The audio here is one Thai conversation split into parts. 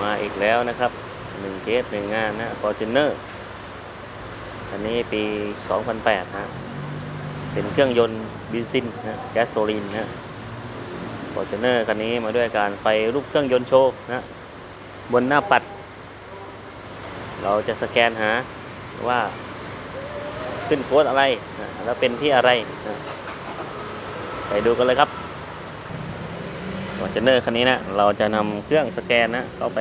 มาอีกแล้วนะครับหนึ่งเคสหนึ่งงานนะ Fortuner อันนี้ปี 2008 นะ เป็นเครื่องยนต์เบนซินนะแก๊สโซลินนะ Fortuner คันนี้มาด้วยการไฟรูปเครื่องยนต์โชว์นะ บนหน้าปัด เราจะสแกนหาว่าขึ้นโค้ดอะไรนะแล้วเป็นที่อะไรนะไปดูกันเลยครับ อร์จูเนอร์คันนี้นะเราจะนำเครื่องสแกนนะเข้าไป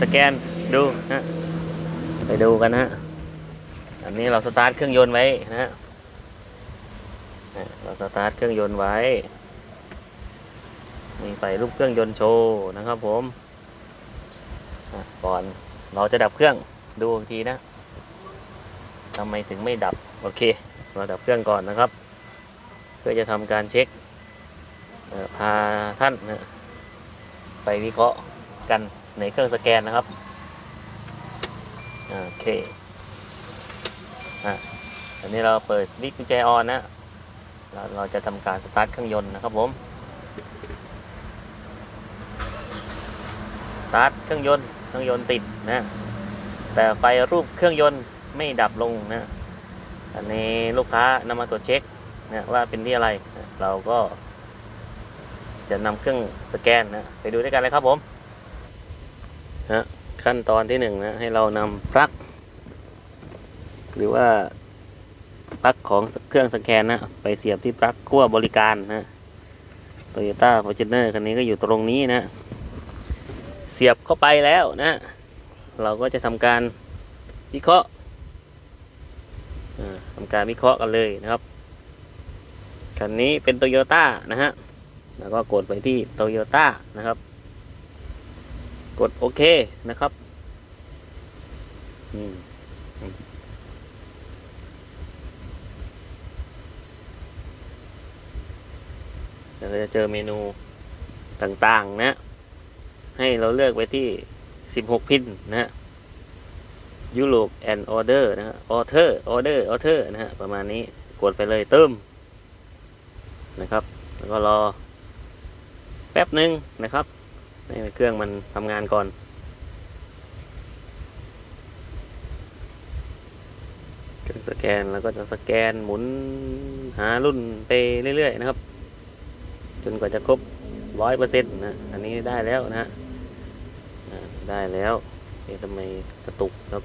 สแกนดูนะไปดูกันนะอันนี้เราสตาร์ทเครื่องยนต์ไว้นะฮะเราสตาร์ทเครื่องยนต์ไว้ มีไฟรูปเครื่องยนต์โชว์นะครับผมก่อนเราจะดับเครื่องดูอีกทีนะทำไมถึงไม่ดับ โอเค เราดับเครื่องก่อนนะครับ เพื่อจะทำการเช็ค พาท่านไปวิเคราะห์กันในเครื่องสแกนนะครับ โอเคอะอันนี้เราเปิดสวิตช์กุญแจออนนะแล้วเราจะทำการสตาร์ทเครื่องยนต์นะครับผมสตาร์ทเครื่องยนต์เครื่องยนต์ติดนะ แต่ไฟรูปเครื่องยนต์ไม่ดับลงนะ อันนี้ลูกค้านำมาตรวจเช็คนะว่าเป็นที่อะไร เราก็ จะนำเครื่องสแกนนะไปดูด้วยกันเลยครับผมฮะขั้นตอนที่หนึ่งนะให้เรานำปลั๊กหรือว่าปลั๊กของเครื่องสแกนนะไปเสียบที่ปลั๊กขั้วบริการนะโตโยต้าฟอร์จูเนอร์คันนี้ก็อยู่ตรงนี้นะ เสียบเข้าไปแล้วนะ เราก็จะทำการวิเคราะห์อ่าทำการวิเคราะห์กันเลยนะครับคันนี้เป็นโตโยต้านะฮะ แล้วก็กดไปที่โตโยต้านะครับ กดโอเคนะครับอืมอืมแล้วก็จะเจอเมนูต่างๆนะ ให้เราเลือกไว้ที่ 16 พินนะฮะยุโรปแอนออเดอร์นะฮะออเทอร์ออเดอร์ออเทอร์นะฮะประมาณนี้กดไปเลยเติมนะครับ แล้วก็รอ แป๊บหนึ่งนะครับให้เครื่องมันทำงานก่อนเครื่องสแกนแล้วก็จะสแกนหมุนหารุ่นไปเรื่อยๆนะครับ จนกว่าจะครบร้อยเปอร์เซ็นต์นะอันนี้ได้แล้วนะฮะได้แล้วเอ๊ะทำไมกระตุกครับ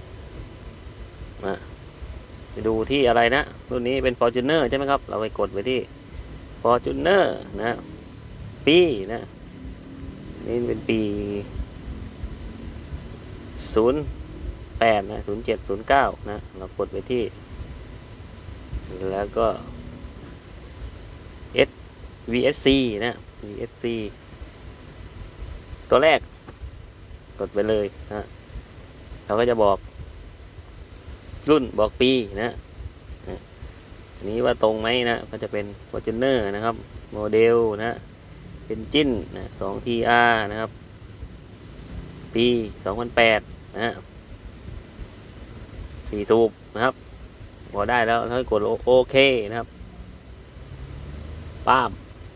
มาไปดูที่อะไรนะ รุ่นนี้เป็น Fortuner ใช่ไหมครับ เราไปกดไปที่ Fortuner นะ ปีนะนี่เป็นปีศูนย์แปดนะศูนย์เจ็ดศูนย์เก้านะเรากดไปที่ แล้วก็ S VSC นะ VSC ตัวแรก กดไปเลยนะเราก็จะบอกรุ่นบอกปีนะนะอันนี้ว่าตรงไหมนะ ก็จะเป็น Fortuner นะครับ โมเดลนะ เป็นจิ้นนะสองทีอาร์นะครับ ปีสองพันแปดนะฮะสี่สูบนะครับพอได้แล้วให้กดโอเคนะครับป้าบ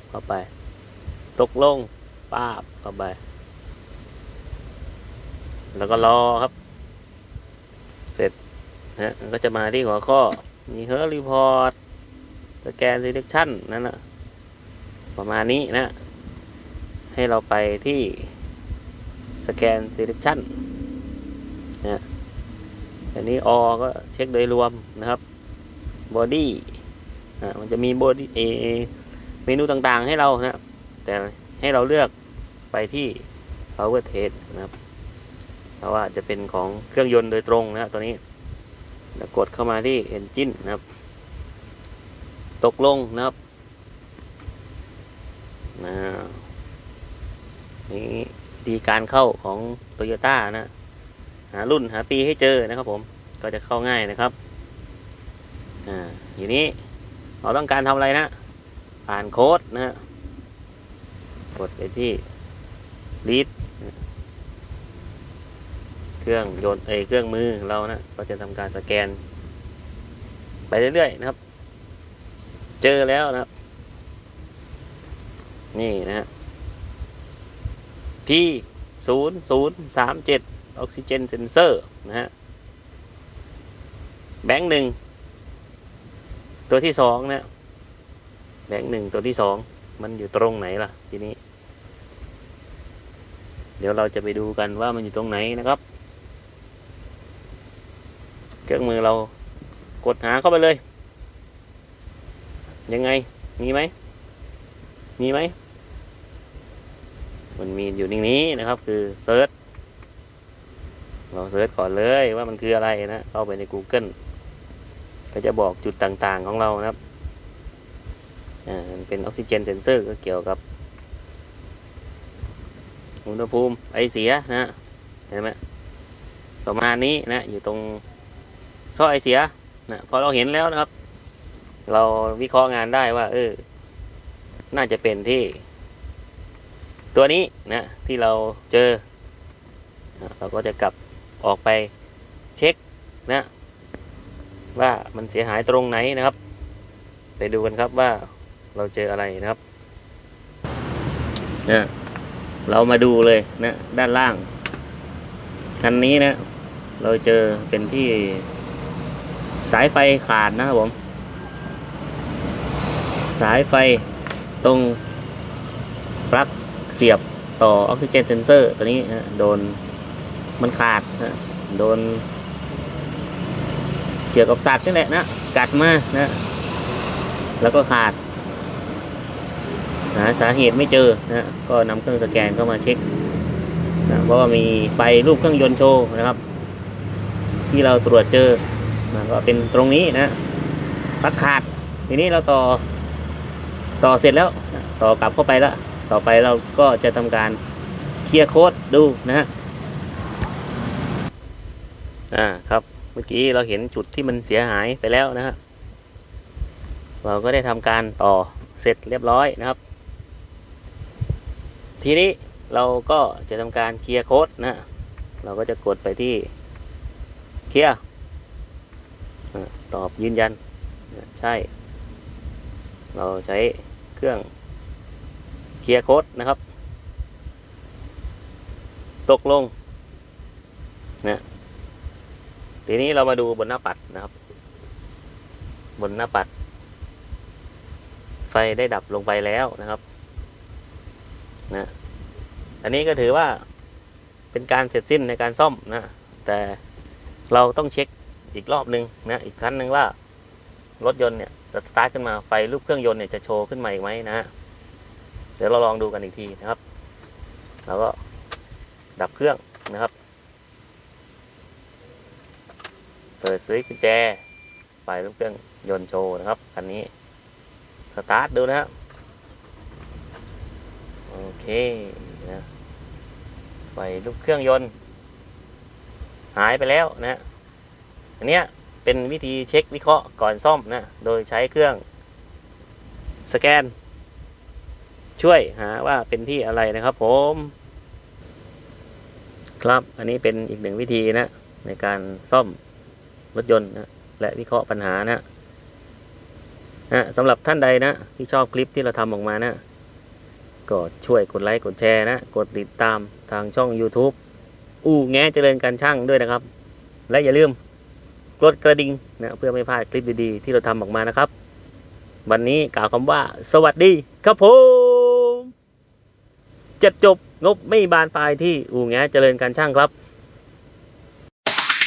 เข้าไป ตกลงป้าบเข้าไป แล้วก็รอครับ เสร็จนะฮะก็จะมาที่หัวข้อ มีเฮอร์รีพอร์ตสแกน e ี e c ชั่นนั่นแนะประมาณนี้นะ ให้เราไปที่สแกน selection นะอันนี้อก็เช็คโดยรวมนะครับ body อะมันจะมี body เอเมนูต่างๆให้เรานะแต่ให้เราเลือกไปที่ power test นะครับเพราะว่าจะเป็นของเครื่องยนต์โดยตรงนะครับตัวนี้แล้วกดเข้ามาที่ engine นะครับ ตกลงนะครับนะ นี่ดีการเข้าของโตโยต้านะหารุ่นหาปีให้เจอนะครับผมก็จะเข้าง่ายนะครับอ่าทีนี้เราต้องการทำอะไรนะอ่านโค้ดนะฮะกดไปที่ read เครื่องยนต์เอเครื่องมือเรานะก็จะทำการสแกน ไปเรื่อยๆนะครับ เจอแล้วนะครับ นี่นะฮะ P ศูนย์ศูนย์สามเจ็ดออกซิเจนเซนเซอร์นะฮะ แบงค์หนึ่ง ตัวที่สองนะแบงค์หนึ่งตัวที่สองมันอยู่ตรงไหนล่ะ ทีนี้ เดี๋ยวเราจะไปดูกันว่ามันอยู่ตรงไหนนะครับ เครื่องมือเรากดหาเข้าไปเลย ยังไง มีไหม มีไหม มันมีอยู่ในนี้นะครับ คือเซิร์ชเราเซิร์ชก่อนเลยว่ามันคืออะไรนะเข้าไปใน Google ก็จะบอกจุดต่างๆของเรานะครับอ่ามันเป็นออกซิเจนเซนเซอร์ก็เกี่ยวกับอุณหภูมิไอเสียนะเห็นไหมประมาณนี้นะอยู่ตรงท่อไอเสียนะพอเราเห็นแล้วนะครับ เราวิเคราะห์งานได้ว่า เออ น่าจะเป็นที่ ตัวนี้นะที่เราเจอนะเราก็จะกลับออกไปเช็คนะว่ามันเสียหายตรงไหนนะครับ ไปดูกันครับว่าเราเจออะไรนะครับเนี่ยเรามาดูเลยนะด้านล่างคันนี้นะเราเจอเป็นที่สายไฟขาดนะครับผม สายไฟตรงปลั๊กเสียบต่อออกซิเจนเซนเซอร์ตัวนี้โดนมันขาดโดนเกี่ยวกับสัตว์นี่แหละนะกัดมานะแล้วก็ขาดหาสาเหตุไม่เจอนะก็นำเครื่องสแกนเข้ามาเช็คนะเพราะว่ามีไฟรูปเครื่องยนต์โชว์นะครับ ที่เราตรวจเจอนะก็เป็นตรงนี้นะปลั๊กขาดทีนี้เราต่อต่อเสร็จแล้ว ต่อกลับเข้าไปแล้ว ต่อไปเราก็จะทำการเคลียร์โค้ดดูนะฮะอ่าครับเมื่อกี้เราเห็นจุดที่มันเสียหายไปแล้วนะฮะเราก็ได้ทำการต่อเสร็จเรียบร้อยนะครับ ทีนี้เราก็จะทำการเคลียร์โค้ดนะเราก็จะกดไปที่เคลียร์อ่าตอบยืนยัน ใช่ เราใช้เครื่อง เคลียร์โค้ดนะครับ ตกลงนะทีนี้เรามาดูบนหน้าปัดนะครับ บนหน้าปัด ไฟได้ดับลงไปแล้วนะครับนะอันนี้ก็ถือว่าเป็นการเสร็จสิ้นในการซ่อมนะ แต่เราต้องเช็คอีกรอบหนึ่งนะ อีกครั้งหนึ่งว่ารถยนต์เนี่ยจะสตาร์ทขึ้นมาไฟรูปเครื่องยนต์เนี่ยจะโชว์ขึ้นมาอีกไหมนะฮะ เดี๋ยวเราลองดูกันอีกทีนะครับ แล้วก็ดับเครื่องนะครับเปิดซื้อกุญแจไฟรูปเครื่องยนต์โชว์นะครับคันนี้สตาร์ทดูนะครับโอเคนะไฟรูปเครื่องยนต์ หายไปแล้วนะอันเนี้ยเป็นวิธีเช็ควิเคราะห์ก่อนซ่อมนะโดยใช้เครื่องสแกน ช่วยหาว่าเป็นที่อะไรนะครับ ผม ครับอันนี้เป็นอีกหนึ่งวิธีนะ ในการซ่อมรถยนต์นะและวิเคราะห์ปัญหานะนะสำหรับท่านใดนะที่ชอบคลิปที่เราทำออกมานะก็ช่วยกดไลค์กดแชร์นะ กดติดตามทางช่อง YouTube อู้แง้เจริญการช่างด้วยนะครับ และอย่าลืมกดกระดิ่งนะเพื่อไม่พลาดคลิปดีๆ ที่เราทำออกมานะครับ วันนี้กล่าวคำว่า สวัสดีครับผม จะจบงบไม่บานปลายที่อู่แงเจริญการช่างครับ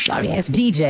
Sorry ass DJ.